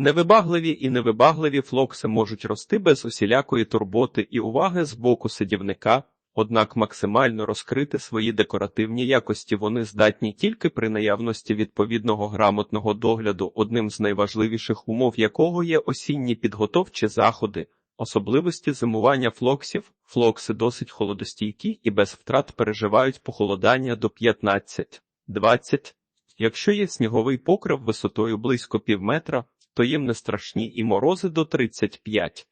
Невибагливі і невибагливі флокси можуть рости без усілякої турботи і уваги з боку садівника, однак максимально розкрити свої декоративні якості вони здатні тільки при наявності відповідного грамотного догляду, одним з найважливіших умов якого є осінні підготовчі заходи. Особливості зимування флоксів. Флокси досить холодостійкі і без втрат переживають похолодання до 15-20. Якщо є сніговий покрив висотою близько півметра, то їм не страшні і морози до 35.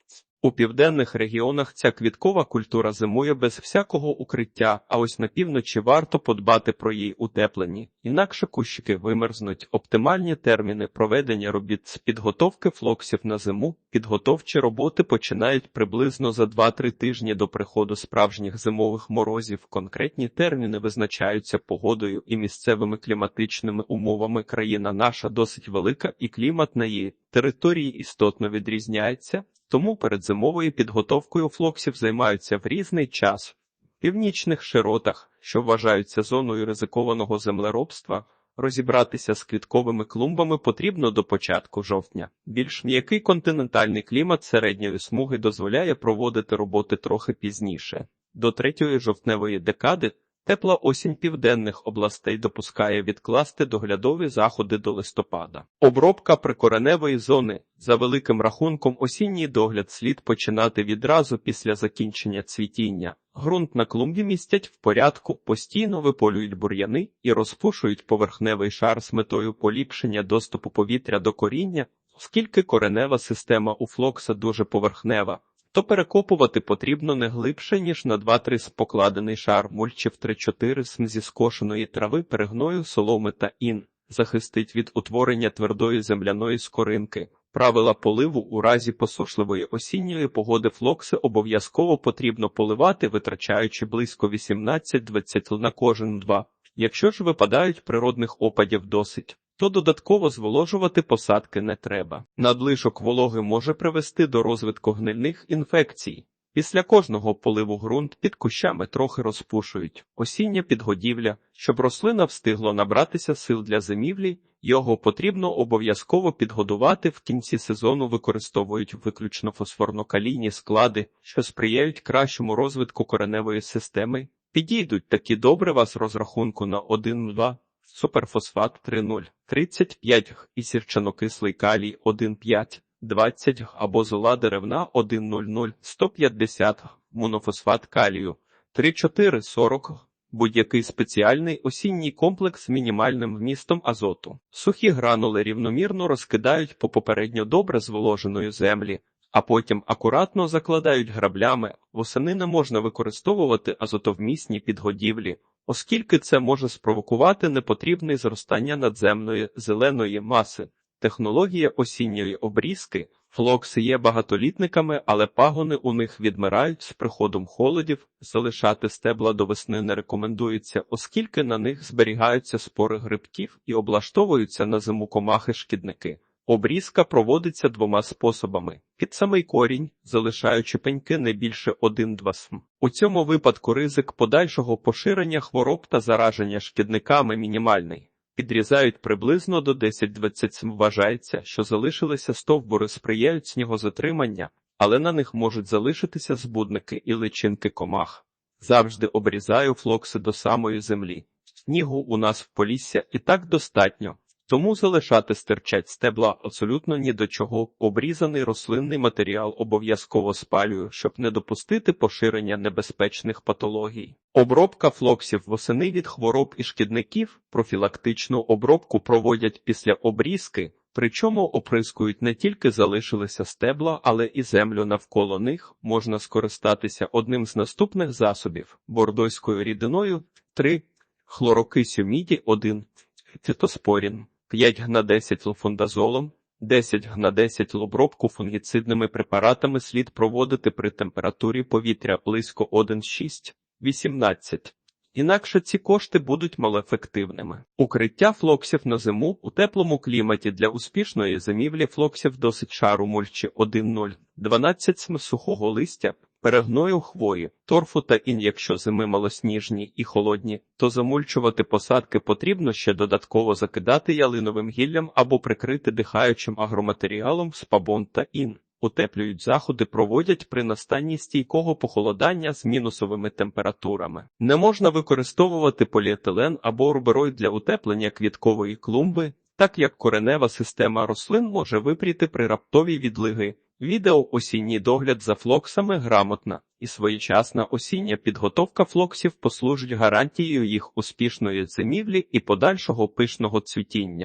У південних регіонах ця квіткова культура зимує без всякого укриття, а ось на півночі варто подбати про її утеплені, інакше кущики вимерзнуть. Оптимальні терміни проведення робіт з підготовки флоксів на зиму. Підготовчі роботи починають приблизно за 2-3 тижні до приходу справжніх зимових морозів. Конкретні терміни визначаються погодою і місцевими кліматичними умовами. Країна наша досить велика, і клімат на її території істотно відрізняється. Тому перед зимовою підготовкою флоксів займаються в різний час. В північних широтах, що вважаються зоною ризикованого землеробства, розібратися з квітковими клумбами потрібно до початку жовтня. Більш м'який континентальний клімат середньої смуги дозволяє проводити роботи трохи пізніше. До третьої жовтневої декади Тепла осінь південних областей допускає відкласти доглядові заходи до листопада. Обробка прикореневої зони за великим рахунком осінній догляд слід починати відразу після закінчення цвітіння. Грунт на клумбі містять в порядку, постійно виполюють бур'яни і розпушують поверхневий шар з метою поліпшення доступу повітря до коріння, оскільки коренева система у флокса дуже поверхнева то перекопувати потрібно не глибше, ніж на 2-3 з покладений шар мульчів 3-4 см зі скошеної трави, перегною, соломи та ін, захистить від утворення твердої земляної скоринки. Правила поливу у разі посушливої осінньої погоди флокси обов'язково потрібно поливати, витрачаючи близько 18-20 на кожен два. Якщо ж випадають природних опадів досить, то додатково зволожувати посадки не треба. Надлишок вологи може привести до розвитку гнильних інфекцій. Після кожного поливу ґрунт під кущами трохи розпушують. Осіння підгодівля, щоб рослина встигло набратися сил для зимівлі, його потрібно обов'язково підгодувати в кінці сезону використовують виключно фосфорно-калійні склади, що сприяють кращому розвитку кореневої системи. Підійдуть такі добрива з розрахунку на 1-2 суперфосфат 3,0, 35 і сірчанокислий калій 1,5, 20 або зола деревна 1,00, 150, монофосфат калію 3,4, 40, будь-який спеціальний осінній комплекс з мінімальним вмістом азоту. Сухі гранули рівномірно розкидають по попередньо добре зволоженої землі, а потім акуратно закладають граблями. Восени не можна використовувати азотовмісні підгодівлі, оскільки це може спровокувати непотрібне зростання надземної зеленої маси. Технологія осінньої обрізки флокси є багатолітниками, але пагони у них відмирають з приходом холодів. Залишати стебла до весни не рекомендується, оскільки на них зберігаються спори грибків і облаштовуються на зиму комахи-шкідники. Обрізка проводиться двома способами: під самий корінь, залишаючи пеньки не більше 1-2 см. У цьому випадку ризик подальшого поширення хвороб та зараження шкідниками мінімальний. Підрізають приблизно до 10-20 см. Вважається, що залишилися стовбури сприяють снігозатримання, але на них можуть залишитися збудники і личинки комах. Завжди обрізаю флокси до самої землі. Снігу у нас в полісся і так достатньо. Тому залишати стирчать стебла абсолютно ні до чого. Обрізаний рослинний матеріал обов'язково спалюю, щоб не допустити поширення небезпечних патологій. Обробка флоксів восени від хвороб і шкідників, профілактичну обробку проводять після обрізки, причому оприскують не тільки залишилися стебла, але і землю навколо них можна скористатися одним з наступних засобів бордойською рідиною 3, хлорокисю міді 1, фітоспорін. 5 на 10 лофондазолом, 10 на 10 обробку фунгіцидними препаратами слід проводити при температурі повітря близько 1,6-18. Інакше ці кошти будуть малоефективними. Укриття флоксів на зиму у теплому кліматі для успішної зимівлі флоксів досить шару мульчі 1,0, 12 см сухого листя, перегною хвої, торфу та ін, якщо зими малосніжні і холодні, то замульчувати посадки потрібно ще додатково закидати ялиновим гіллям або прикрити дихаючим агроматеріалом з пабон та ін. Утеплюють заходи проводять при настанні стійкого похолодання з мінусовими температурами. Не можна використовувати поліетилен або рубероїд для утеплення квіткової клумби, так як коренева система рослин може випріти при раптовій відлиги. Відео осінній догляд за флоксами грамотна і своєчасна осіння підготовка флоксів послужить гарантією їх успішної зимівлі і подальшого пишного цвітіння.